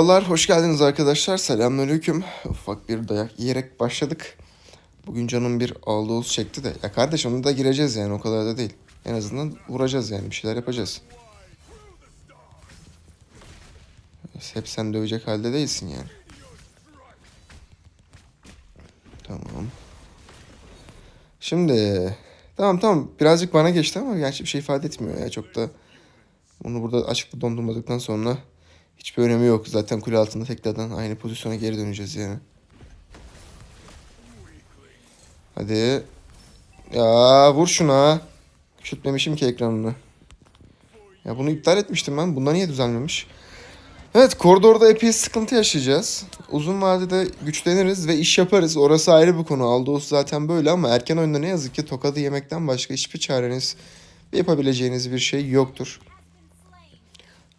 Merhabalar, hoş geldiniz arkadaşlar. Selamünaleyküm. Ufak bir dayak yiyerek başladık. Bugün canım bir aldığız çekti de. Ya kardeş onu da gireceğiz yani o kadar da değil. En azından vuracağız yani bir şeyler yapacağız. Hep sen dövecek halde değilsin yani. Tamam. Şimdi tamam tamam birazcık bana geçti ama gerçi bir şey ifade etmiyor ya çok da. Bunu burada açıkta dondurmadıktan sonra hiçbir önemi yok. Zaten kule altında tekrardan aynı pozisyona geri döneceğiz yani. Hadi. Ya vur şuna. Küçültmemişim ki ekranını. Ya bunu iptal etmiştim ben. Bunda niye düzelmemiş? Evet koridorda epey sıkıntı yaşayacağız. Uzun vadede güçleniriz ve iş yaparız. Orası ayrı bir konu. Aldos zaten böyle ama erken oyunda ne yazık ki tokadı yemekten başka hiçbir çareniz yapabileceğiniz bir şey yoktur.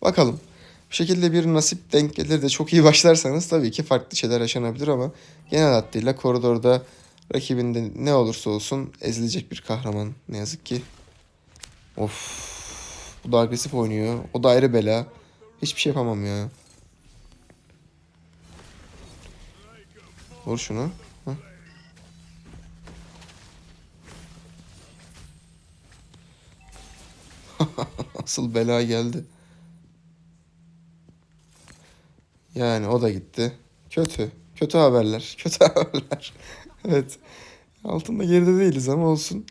Bakalım. Bir şekilde bir nasip denk gelir de çok iyi başlarsanız tabii ki farklı şeyler yaşanabilir ama genel hattıyla koridorda rakibinde ne olursa olsun ezilecek bir kahraman ne yazık ki. Of. Bu da agresif oynuyor. O da ayrı bela. Hiçbir şey yapamam ya. Vur şunu. Asıl bela geldi. Yani o da gitti. Kötü. Kötü haberler. Kötü haberler. evet. Altında geride değiliz ama olsun.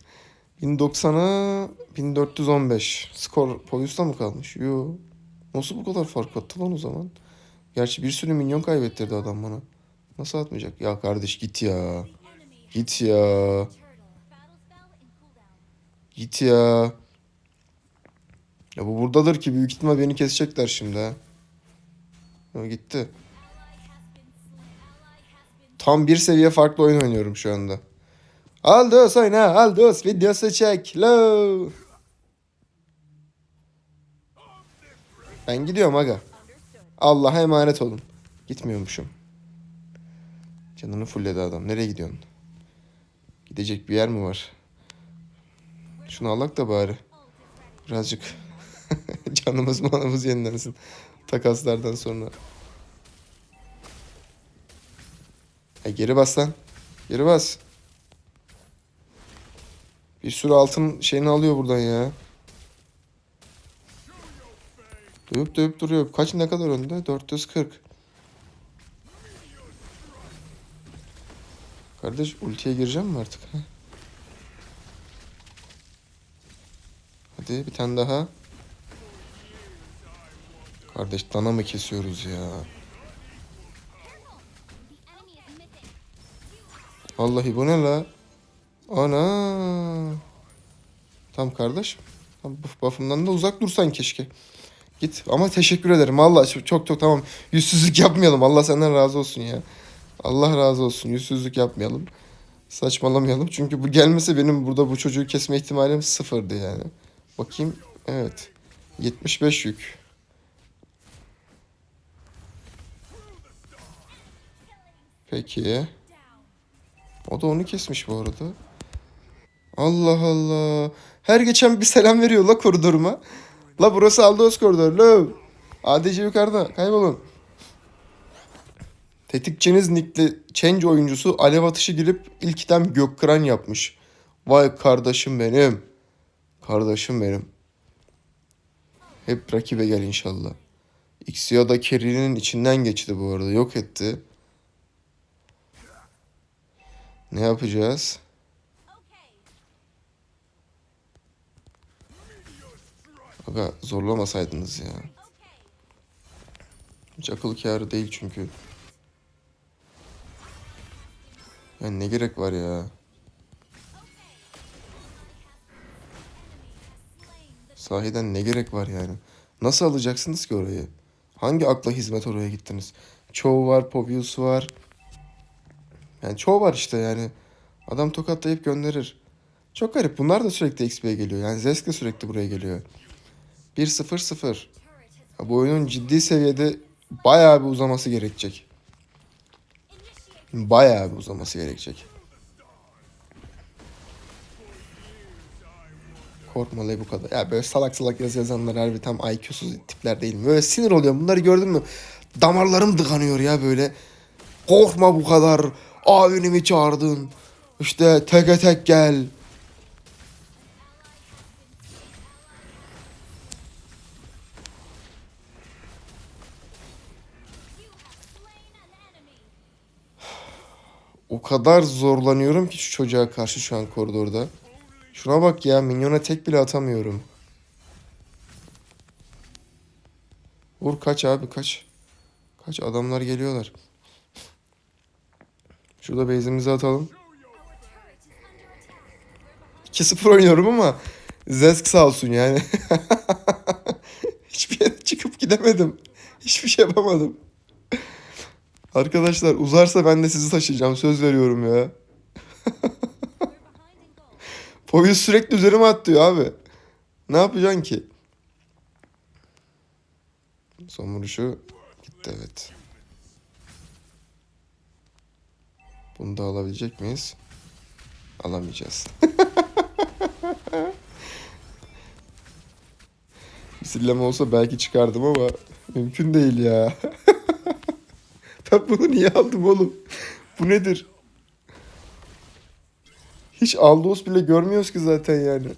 1090'a 1415. Skor Poyuz'da mı kalmış? Yo. Nasıl bu kadar fark attı lan o zaman? Gerçi bir sürü minyon kaybettirdi adam bana. Nasıl atmayacak? Ya kardeş git ya. Git ya. Git ya. Ya bu buradadır ki büyük ihtimal beni kesecekler şimdi ha. Gitti. Tam bir seviye farklı oyun oynuyorum şu anda. Aldos oyna, Aldos videosu çek. Lo. Ben gidiyorum aga. Allah'a emanet olun. Gitmiyormuşum. Canını fulledi adam. Nereye gidiyorsun? Gidecek bir yer mi var? Şunu alak da bari. Birazcık canımız manımız yenilensin. Takaslardan sonra. E geri bas lan. Geri bas. Bir sürü altın şeyini alıyor buradan ya. Dövüp dövüp duruyor. Kaç ne kadar önde? 440. Kardeş ultiye gireceğim mi artık? ha? Hadi bir tane daha. Kardeş dana mı kesiyoruz ya? Vallahi bu ne la? Ana. Tam kardeş. Tam buff buff'ımdan da uzak dursan keşke. Git ama teşekkür ederim. Allah çok çok, çok tamam. Yüzsüzlük yapmayalım. Allah senden razı olsun ya. Allah razı olsun. Yüzsüzlük yapmayalım. Saçmalamayalım. Çünkü bu gelmese benim burada bu çocuğu kesme ihtimalim sıfırdı yani. Bakayım. Evet. 75 yük. Peki. O da onu kesmiş bu arada. Allah Allah. Her geçen bir selam veriyor la koridoruma. La burası Aldos koridoru. La. ADC yukarıda. Kaybolun. Tetikçiniz nickli change oyuncusu alev atışı girip ilk item gökkıran yapmış. Vay kardeşim benim. Kardeşim benim. Hep rakibe gel inşallah. Xio da Kerry'nin içinden geçti bu arada. Yok etti. Ne yapacağız? Aga zorlamasaydınız ya. Hiç akıl kârı değil çünkü. Yani ne gerek var ya? Sahiden ne gerek var yani? Nasıl alacaksınız ki orayı? Hangi akla hizmet oraya gittiniz? Çoğu var, Pobius var. Yani çoğu var işte yani. Adam tokatlayıp gönderir. Çok garip. Bunlar da sürekli XP'ye geliyor. Yani Zesk de sürekli buraya geliyor. 1-0-0. Ya Bu oyunun ciddi seviyede bayağı bir uzaması gerekecek. Bayağı bir uzaması gerekecek. Korkmalı bu kadar. Ya böyle salak salak yazı yazanlar harbi tam IQ'suz tipler değil mi? Böyle sinir oluyorum. Bunları gördün mü? damarlarım tıkanıyor ya böyle. Korkma bu kadar. Abini mi çağırdın? İşte teke tek gel. O kadar zorlanıyorum ki şu çocuğa karşı şu an koridorda. Şuna bak ya minyona tek bile atamıyorum. Vur kaç abi kaç. Kaç adamlar geliyorlar. Şurada base'imizi atalım. 2-0 oynuyorum ama Zesk sağ olsun yani. Hiçbir yere çıkıp gidemedim. Hiçbir şey yapamadım. Arkadaşlar uzarsa ben de sizi taşıyacağım. Söz veriyorum ya. Poyuz sürekli üzerime atlıyor abi. Ne yapacaksın ki? Son vuruşu gitti evet. Bunu da alabilecek miyiz? Alamayacağız. Misilleme olsa belki çıkardım ama mümkün değil ya. ben bunu niye aldım oğlum? Bu nedir? Hiç Aldos bile görmüyoruz ki zaten yani.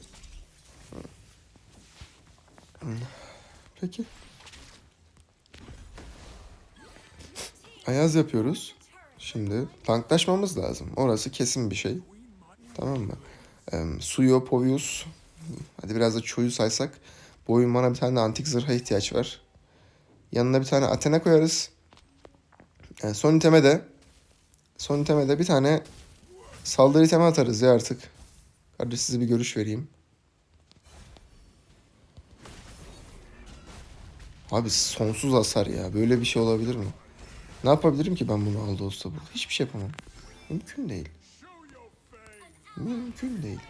Peki. Ayaz yapıyoruz. Şimdi tanklaşmamız lazım. Orası kesin bir şey. Tamam mı? Ee, Suyo, Povius. Hadi biraz da Cho'yu saysak. Bu oyun bana bir tane antik zırha ihtiyaç var. Yanına bir tane Athena koyarız. Ee, son iteme de son iteme de bir tane saldırı iteme atarız ya artık. Kardeş size bir görüş vereyim. Abi sonsuz hasar ya. Böyle bir şey olabilir mi? Ne yapabilirim ki ben bunu aldı olsa burada? Hiçbir şey yapamam. Mümkün değil. Mümkün değil.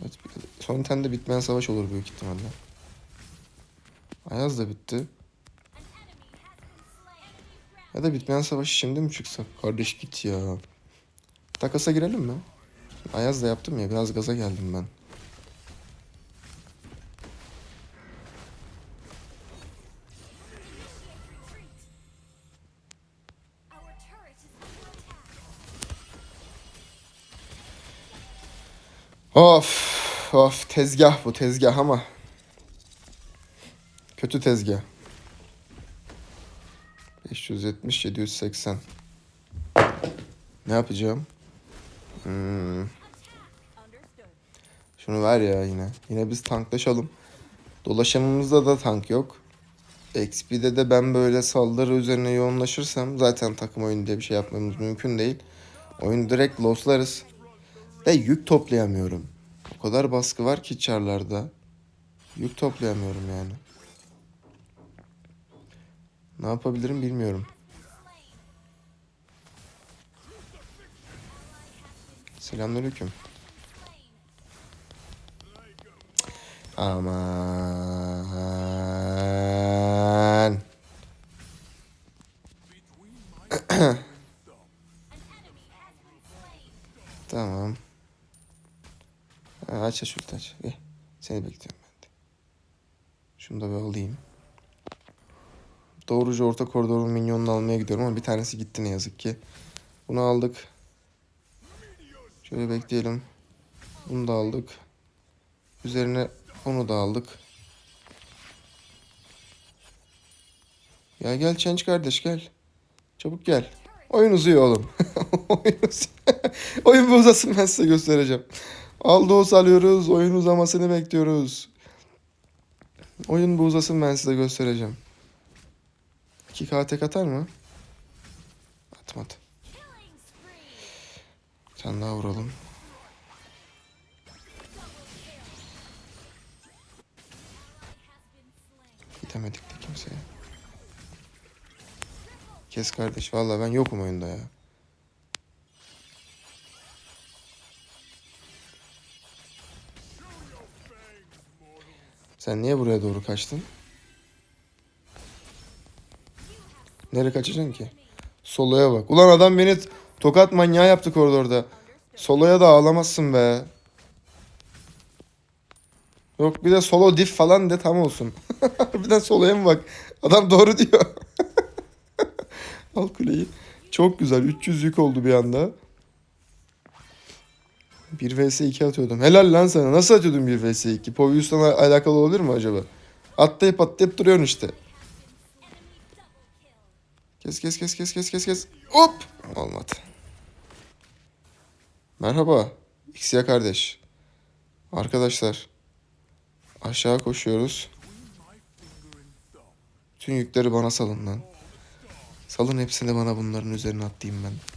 Evet, son tende bitmeyen savaş olur büyük ihtimalle. Ayaz da bitti. Ya da bitmeyen savaş şimdi mi çıksak? Kardeş git ya. Takasa girelim mi? Ayaz da yaptım ya biraz gaza geldim ben. Of of tezgah bu tezgah ama. Kötü tezgah. 570 780. Ne yapacağım? Hmm. Şunu ver ya yine. Yine biz tanklaşalım. Dolaşımımızda da tank yok. XP'de de ben böyle saldırı üzerine yoğunlaşırsam zaten takım oyunu diye bir şey yapmamız mümkün değil. Oyunu direkt loslarız. Ve yük toplayamıyorum. O kadar baskı var ki çarlarda. Yük toplayamıyorum yani. Ne yapabilirim bilmiyorum. Selamünaleyküm. Aman. Tamam. Aç aç ulti aç. Gel. Seni bekliyorum ben de. Şunu da bir alayım. Doğruca orta koridorun minyonunu almaya gidiyorum ama bir tanesi gitti ne yazık ki. Bunu aldık. Şöyle bekleyelim. Bunu da aldık. Üzerine onu da aldık. Ya gel Change kardeş gel. Çabuk gel. Oyun uzuyor oğlum. Oyun uzuyor. Oyun bir uzasın ben size göstereceğim. Aldos alıyoruz. Oyun uzamasını bekliyoruz. Oyun bu uzasın ben size göstereceğim. 2K tek atar mı? Atmadı. Bir tane daha vuralım. Gidemedik de kimseye. Kes kardeş. Vallahi ben yokum oyunda ya. Sen niye buraya doğru kaçtın? Nereye kaçacaksın ki? Solo'ya bak. Ulan adam beni tokat manyağı yaptı koridorda. Solo'ya da ağlamazsın be. Yok bir de solo diff falan de tam olsun. Harbiden solaya mı bak? Adam doğru diyor. Al kuleyi. Çok güzel. 300 yük oldu bir anda. 1 vs 2 atıyordum. Helal lan sana. Nasıl atıyordun 1 vs 2? Povius'tan alakalı olabilir mi acaba? Atlayıp atlayıp duruyorsun işte. Kes kes kes kes kes kes kes. Hop! Olmadı. Merhaba. Xya kardeş. Arkadaşlar. Aşağı koşuyoruz. Tüm yükleri bana salın lan. Salın hepsini bana bunların üzerine atlayayım ben.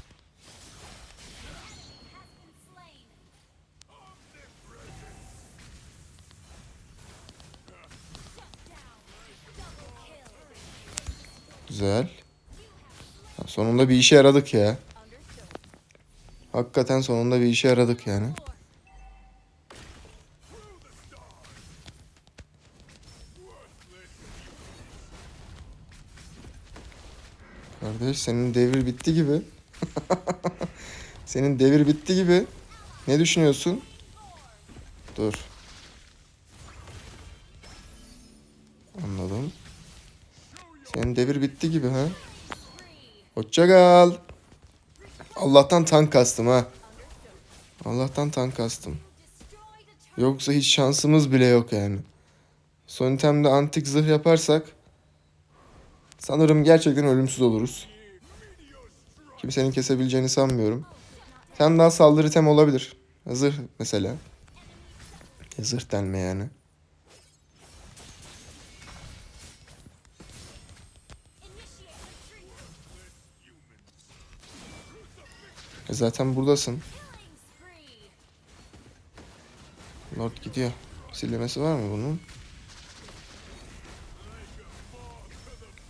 Güzel. Sonunda bir işe yaradık ya. Hakikaten sonunda bir işe yaradık yani. Kardeş senin devir bitti gibi. senin devir bitti gibi. Ne düşünüyorsun? Dur. Anladım. Senin devir bitti gibi ha. Hoşça kal. Allah'tan tank kastım ha. Allah'tan tank kastım. Yoksa hiç şansımız bile yok yani. Son itemde antik zırh yaparsak sanırım gerçekten ölümsüz oluruz. Kimsenin kesebileceğini sanmıyorum. Sen daha saldırı item olabilir. Zırh mesela. E, Zırh denme yani. E zaten buradasın. Lord gidiyor. Sillemesi var mı bunun?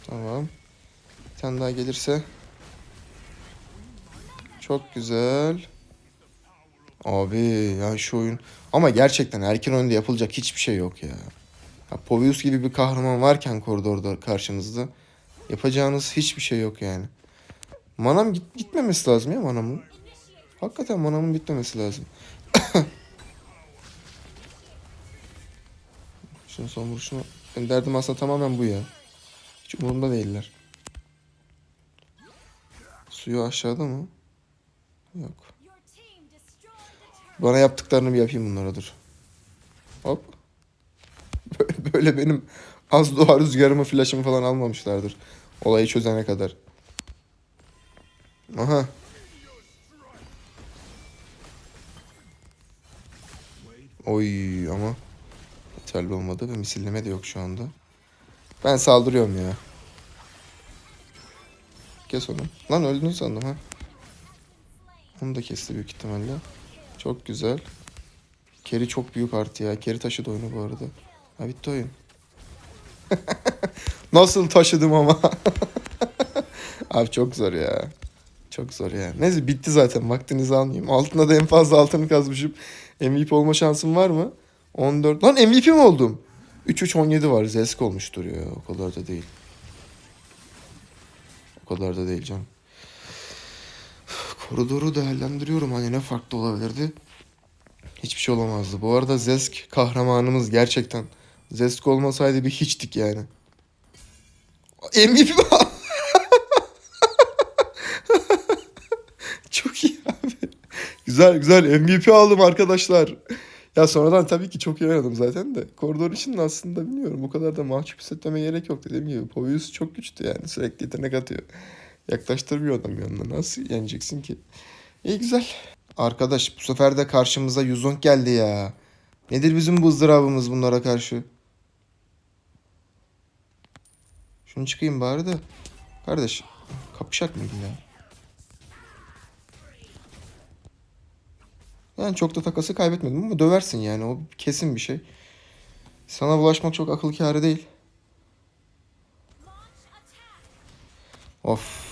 Tamam. Bir tane daha gelirse. Çok güzel. Abi ya şu oyun. Ama gerçekten erken oyunda yapılacak hiçbir şey yok ya. ya Povius gibi bir kahraman varken koridorda karşınızda. Yapacağınız hiçbir şey yok yani. Manam git, gitmemesi lazım ya manamın. Hakikaten manamın bitmemesi lazım. Şunun son vuruşunu... Benim derdim aslında tamamen bu ya. Hiç umurumda değiller. Suyu aşağıda mı? Yok. Bana yaptıklarını bir yapayım bunlara dur. Hop. Böyle- Böyle benim az doğa rüzgarımı flaşımı falan almamışlardır. Olayı çözene kadar. Aha. Oy ama yeterli olmadı ve misilleme de yok şu anda. Ben saldırıyorum ya. Kes onu. Lan öldün sandım ha. Onu da kesti büyük ihtimalle. Çok güzel. Keri çok büyük artı ya. Keri taşıdı oyunu bu arada. Ha bitti oyun. Nasıl taşıdım ama. Abi çok zor ya. Çok zor ya. Neyse bitti zaten. Vaktinizi almayayım. Altında da en fazla altını kazmışım. MVP olma şansım var mı? 14. Lan MVP mi oldum? 3-3-17 var. Zesk olmuştur ya. O kadar da değil. O kadar da değil canım. Koridoru değerlendiriyorum. Hani ne farklı olabilirdi? Hiçbir şey olamazdı. Bu arada Zesk kahramanımız gerçekten. Zesk olmasaydı bir hiçtik yani. MVP mi? Çok iyi abi. Güzel güzel MVP aldım arkadaşlar. Ya sonradan tabii ki çok iyi oynadım zaten de. Koridor için de aslında bilmiyorum. Bu kadar da mahcup hissetmeme gerek yok dediğim gibi. Povius çok güçlü yani. Sürekli yetenek atıyor. Yaklaştırmıyor adam yanına. Nasıl yeneceksin ki? İyi güzel. Arkadaş bu sefer de karşımıza Yuzong geldi ya. Nedir bizim bu ızdırabımız bunlara karşı? Şunu çıkayım bari de. Kardeş kapışak mıydın ya? Yani çok da takası kaybetmedim ama döversin yani o kesin bir şey. Sana bulaşmak çok akıl kârı değil. Of.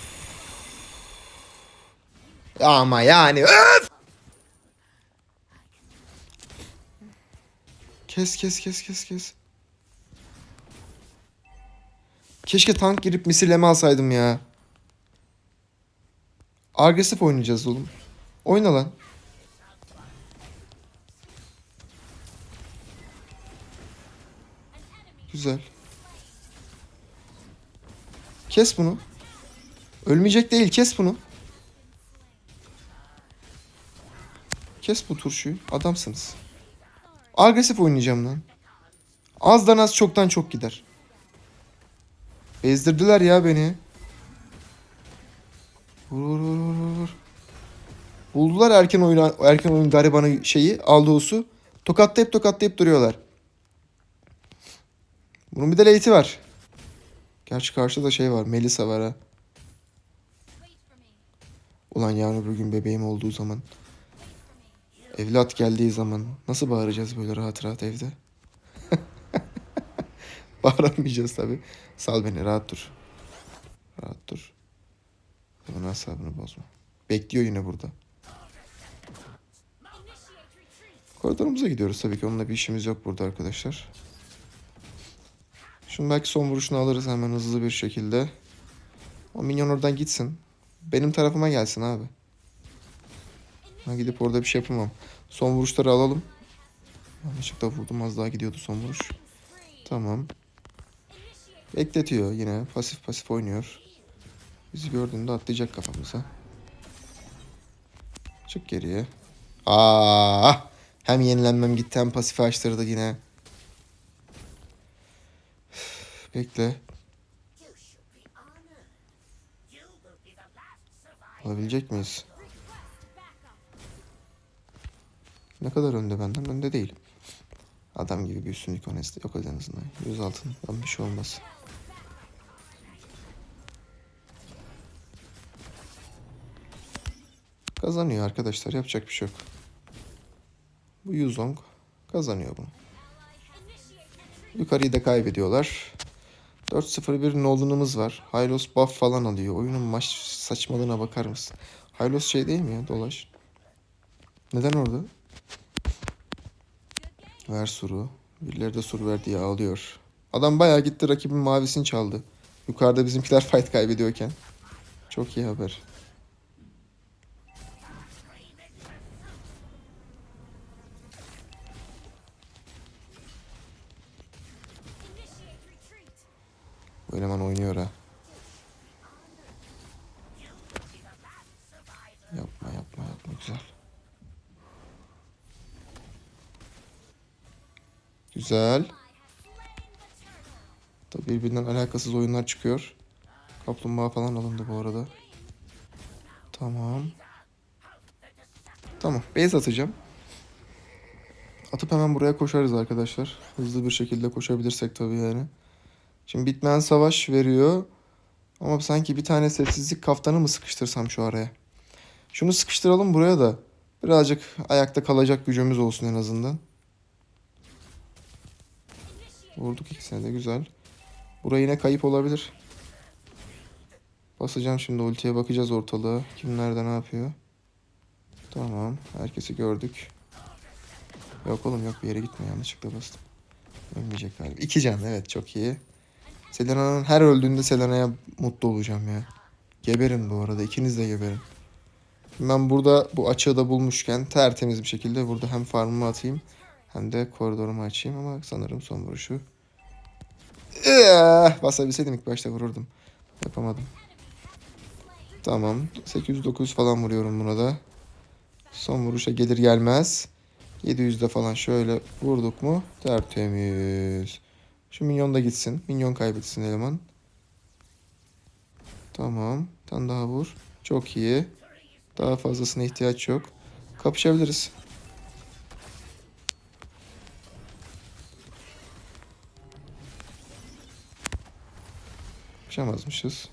Ama yani öf! Kes kes kes kes kes. Keşke tank girip misilleme alsaydım ya. Agresif oynayacağız oğlum. Oyna lan. Güzel. Kes bunu. Ölmeyecek değil kes bunu. Kes bu turşuyu. Adamsınız. Agresif oynayacağım lan. Azdan az çoktan çok gider. Bezdirdiler ya beni. Vur vur vur vur. Buldular erken oyun erken oyun garibanı şeyi Aldos'u. Tokatlayıp tokatlayıp duruyorlar. Bunun bir de late'i var. Gerçi karşıda da şey var. Melisa var ha. Ulan yarın öbür gün bebeğim olduğu zaman. Evlat geldiği zaman nasıl bağıracağız böyle rahat rahat evde? Bağıramayacağız tabi. Sal beni rahat dur. Rahat dur. Onun asabını bozma. Bekliyor yine burada. Koridorumuza gidiyoruz tabii ki. Onunla bir işimiz yok burada arkadaşlar. Şunu belki son vuruşunu alırız hemen hızlı bir şekilde. O minyon oradan gitsin. Benim tarafıma gelsin abi. Ben gidip orada bir şey yapamam. Son vuruşları alalım. Yanlışlıkla vurdum az daha gidiyordu son vuruş. Tamam. Bekletiyor yine. Pasif pasif oynuyor. Bizi gördüğünde atlayacak kafamıza. Çık geriye. Aa! Hem yenilenmem gitti hem pasifi açtırdı yine. Bekle. Alabilecek miyiz? Ne kadar önde benden? Önde değil. Adam gibi bir üstünlük honesti yok en azından. 100 altından bir şey olmaz. Kazanıyor arkadaşlar. Yapacak bir şey yok. Bu Yuzong kazanıyor bunu. Yukarıyı da kaybediyorlar. 4-0-1 Nolan'ımız var. Hylos buff falan alıyor. Oyunun maç saçmalığına bakar mısın? Hylos şey değil mi ya? Dolaş. Neden orada? Ver suru. Birileri de sur ver diye ağlıyor. Adam bayağı gitti rakibin mavisini çaldı. Yukarıda bizimkiler fight kaybediyorken. Çok iyi haber. Güzel. Tabii birbirinden alakasız oyunlar çıkıyor. Kaplumbağa falan alındı bu arada. Tamam. Tamam. Base atacağım. Atıp hemen buraya koşarız arkadaşlar. Hızlı bir şekilde koşabilirsek tabii yani. Şimdi bitmeyen savaş veriyor. Ama sanki bir tane sessizlik kaftanı mı sıkıştırsam şu araya? Şunu sıkıştıralım buraya da. Birazcık ayakta kalacak gücümüz olsun en azından. Vurduk ikisine de güzel. Buraya yine kayıp olabilir. Basacağım şimdi ultiye bakacağız ortalığa. Kim nerede ne yapıyor. Tamam. Herkesi gördük. Yok oğlum yok bir yere gitme yanlışlıkla bastım. Ölmeyecek galiba. İki can evet çok iyi. Selena'nın her öldüğünde Selena'ya mutlu olacağım ya. Geberin bu arada ikiniz de geberin. Ben burada bu açığı da bulmuşken tertemiz bir şekilde burada hem farmımı atayım hem de koridorumu açayım ama sanırım son vuruşu. Eh, basabilseydim ilk başta vururdum. Yapamadım. Tamam. 809 falan vuruyorum buna da. Son vuruşa gelir gelmez. 700'de falan şöyle vurduk mu tertemiz. Şu minyon da gitsin. Minyon kaybetsin eleman. Tamam. Bir daha vur. Çok iyi. Daha fazlasına ihtiyaç yok. Kapışabiliriz. Kapışamazmışız.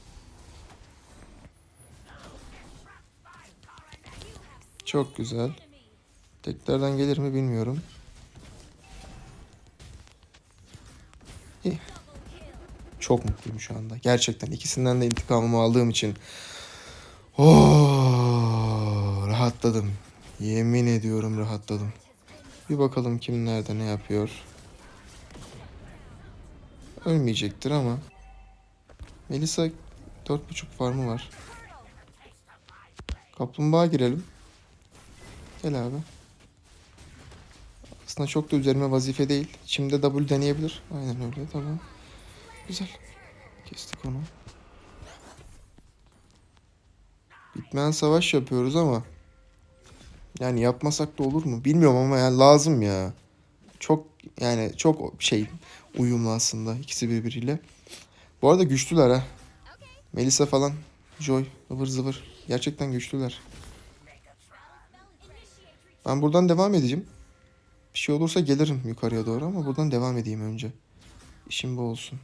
Çok güzel. Teklerden gelir mi bilmiyorum. Çok mutluyum şu anda. Gerçekten ikisinden de intikamımı aldığım için. Oh, rahatladım. Yemin ediyorum rahatladım. Bir bakalım kim nerede ne yapıyor. Ölmeyecektir ama. Melisa 4.5 farmı var. Kaplumbağa girelim. Gel abi. Aslında çok da üzerime vazife değil. Şimdi W deneyebilir. Aynen öyle tamam. Güzel. Kestik onu. Bitmeyen savaş yapıyoruz ama yani yapmasak da olur mu? Bilmiyorum ama yani lazım ya. Çok yani çok şey uyumlu aslında ikisi birbiriyle. Bu arada güçlüler ha. Melisa falan, Joy, ıvır zıvır. Gerçekten güçlüler. Ben buradan devam edeceğim. Bir şey olursa gelirim yukarıya doğru ama buradan devam edeyim önce. İşim bu olsun.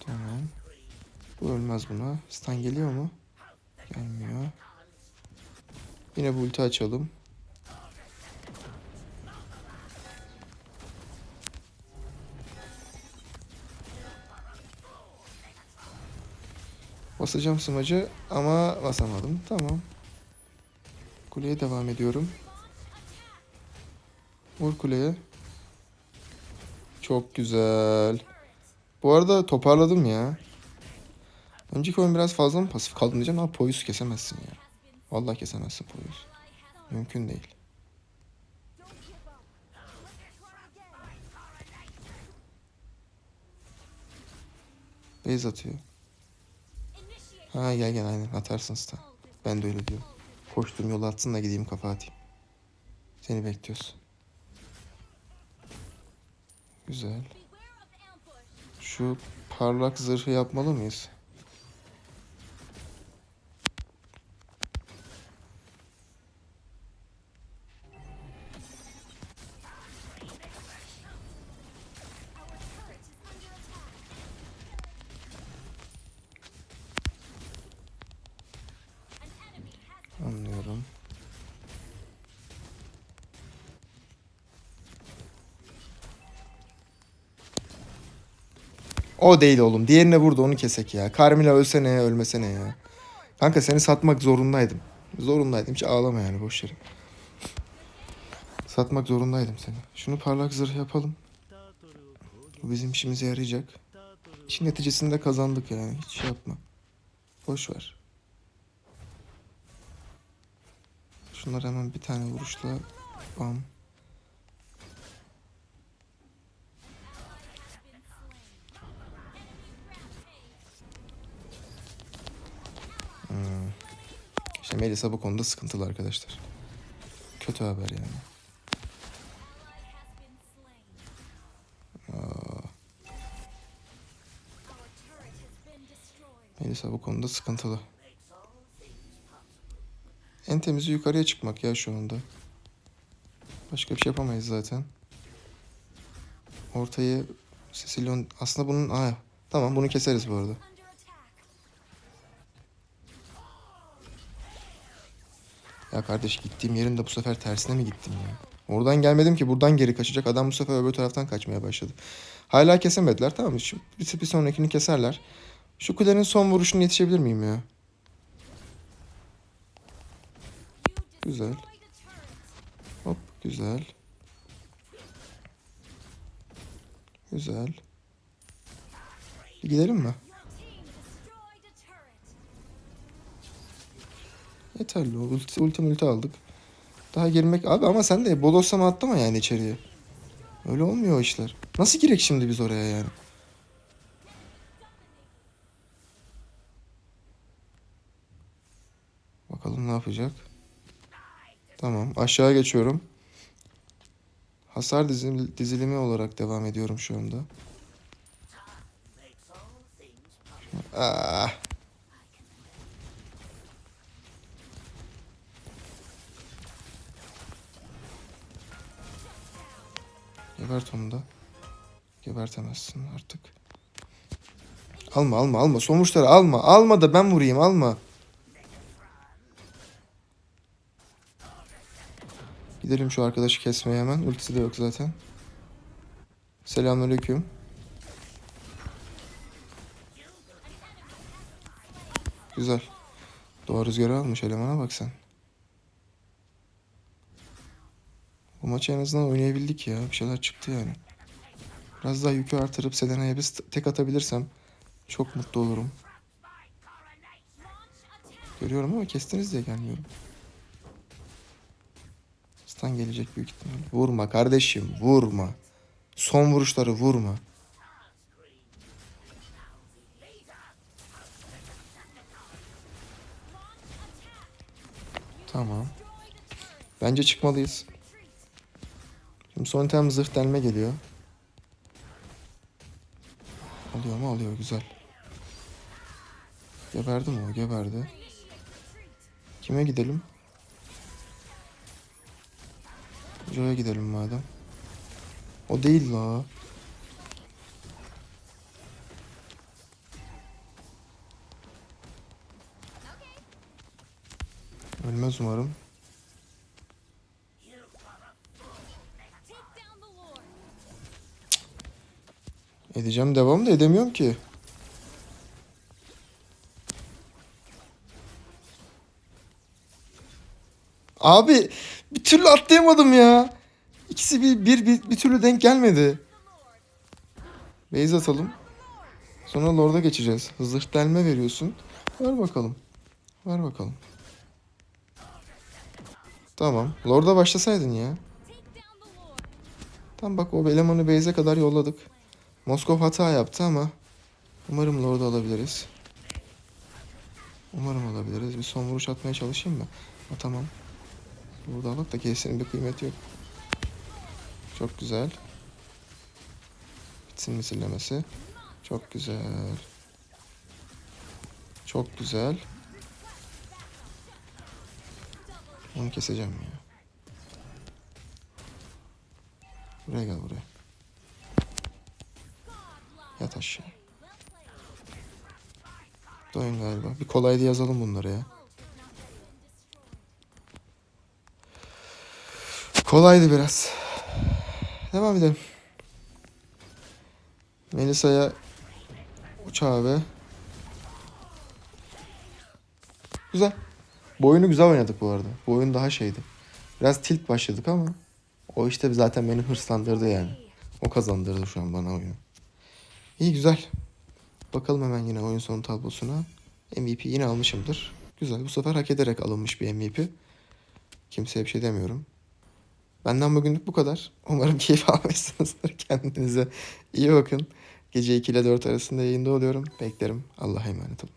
Tamam. Bu ölmez buna. Stun geliyor mu? Gelmiyor. Yine bu ulti açalım. Basacağım smacı ama basamadım. Tamam. Kuleye devam ediyorum. Vur kuleye. Çok güzel. Bu arada toparladım ya. Önceki oyun biraz fazla mı pasif kaldım diyeceğim ama Poyuz kesemezsin ya. Vallahi kesemezsin Poyuz. Mümkün değil. Base atıyor. Ha gel gel aynen atarsın stun. Ben de öyle diyorum. Koştum yolu atsın da gideyim kafa atayım. Seni bekliyoruz. Güzel. Şu parlak zırhı yapmalı mıyız? O değil oğlum. Diğerine vurdu onu kesek ya. Carmilla ölsene ölmesene ya. Kanka seni satmak zorundaydım. Zorundaydım. Hiç ağlama yani boş yere. Satmak zorundaydım seni. Şunu parlak zırh yapalım. Bu bizim işimize yarayacak. İşin neticesinde kazandık yani. Hiç şey yapma. Boş ver. Şunları hemen bir tane vuruşla bam. İşte Melisa bu konuda sıkıntılı arkadaşlar. Kötü haber yani. Melisa bu konuda sıkıntılı. En temizi yukarıya çıkmak ya şu anda. Başka bir şey yapamayız zaten. Ortayı Cecilion aslında bunun aa, tamam bunu keseriz bu arada. Ya kardeş gittiğim yerin de bu sefer tersine mi gittim ya? Oradan gelmedim ki buradan geri kaçacak. Adam bu sefer öbür taraftan kaçmaya başladı. Hala kesemediler tamam mı? Şu, bir, bir sonrakini keserler. Şu kulenin son vuruşunu yetişebilir miyim ya? Güzel. Hop güzel. Güzel. Bir gidelim mi? Yeterli o. Ulti, ulti multi aldık. Daha girmek... Abi ama sen de bodoslama atlama yani içeriye. Öyle olmuyor o işler. Nasıl girek şimdi biz oraya yani? Bakalım ne yapacak. Tamam aşağı geçiyorum. Hasar dizim, dizilimi olarak devam ediyorum şu anda. Ah. Gebert onu da. Gebertemezsin artık. Alma alma alma. Sonuçları alma. Alma da ben vurayım alma. Gidelim şu arkadaşı kesmeye hemen. Ultisi de yok zaten. Selamünaleyküm. Güzel. Doğa rüzgarı almış elemana bak sen. maçı en azından oynayabildik ya. Bir şeyler çıktı yani. Biraz daha yükü artırıp Selena'ya bir tek atabilirsem çok mutlu olurum. Görüyorum ama kestiniz diye gelmiyorum. Stun gelecek büyük ihtimalle. Vurma kardeşim vurma. Son vuruşları vurma. Tamam. Bence çıkmalıyız. Şimdi son item zırh delme geliyor. Alıyor mu? Alıyor. Güzel. Geberdi mi o? Geberdi. Kime gidelim? Joe'ya gidelim madem. O değil la. Ölmez umarım. Edeceğim devam da edemiyorum ki. Abi bir türlü atlayamadım ya. İkisi bir, bir, bir, bir türlü denk gelmedi. Base atalım. Sonra Lord'a geçeceğiz. Zırh delme veriyorsun. Ver bakalım. Ver bakalım. Tamam. Lord'a başlasaydın ya. Tam bak o elemanı base'e kadar yolladık. Moskov hata yaptı ama umarım Lord'u alabiliriz. Umarım alabiliriz. Bir son vuruş atmaya çalışayım mı? Atamam. Burada alıp da kesin bir kıymeti yok. Çok güzel. Bitsin misillemesi. Çok güzel. Çok güzel. Onu keseceğim ya. Buraya gel buraya. Yat aşağı. Doyun galiba. Bir kolaydı yazalım bunları ya. Kolaydı biraz. Devam edelim. Melisa'ya uç abi. Güzel. Bu oyunu güzel oynadık bu arada. Bu oyun daha şeydi. Biraz tilt başladık ama o işte zaten beni hırslandırdı yani. O kazandırdı şu an bana oyunu. İyi güzel. Bakalım hemen yine oyun sonu tablosuna. MVP yine almışımdır. Güzel. Bu sefer hak ederek alınmış bir MVP. Kimseye bir şey demiyorum. Benden bugünlük bu kadar. Umarım keyif almışsınızdır. Kendinize iyi bakın. Gece 2 ile 4 arasında yayında oluyorum. Beklerim. Allah'a emanet olun.